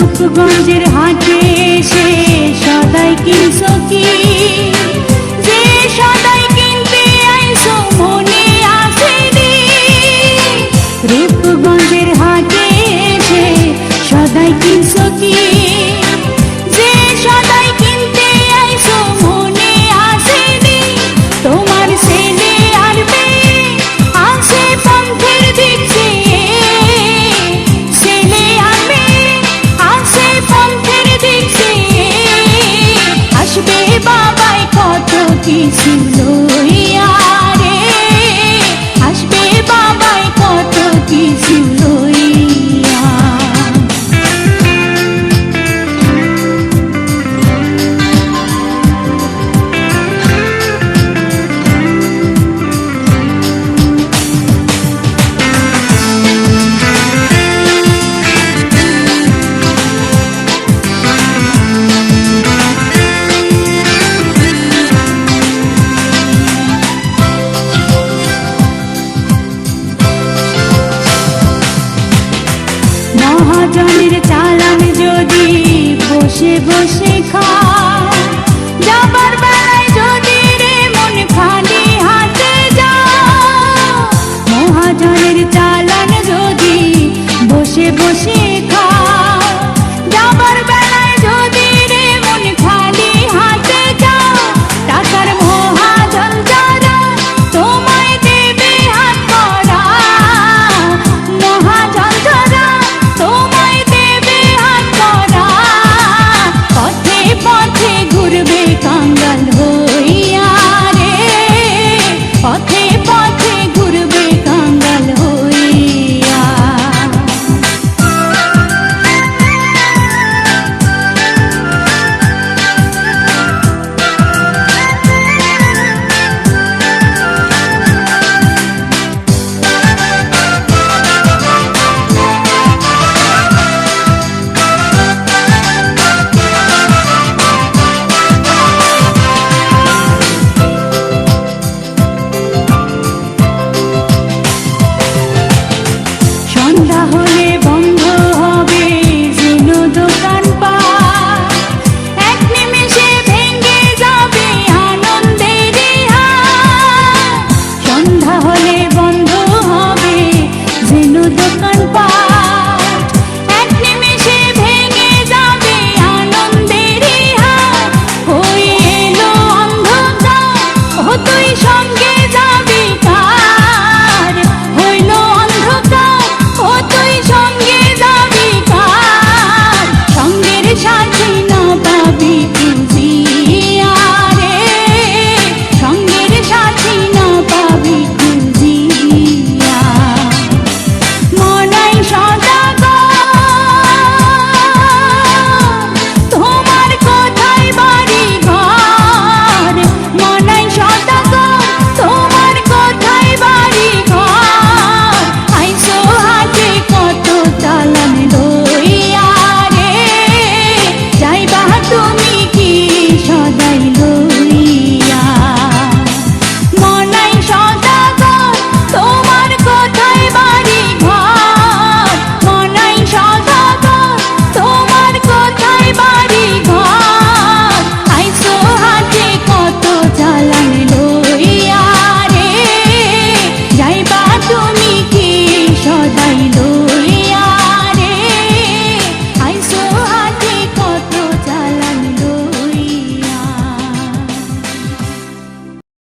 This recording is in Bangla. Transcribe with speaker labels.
Speaker 1: রূপগঞ্জের হাটে সে সদাই কিনসকি যে সদাই মহাজনের চালান যদি বসে বসে খা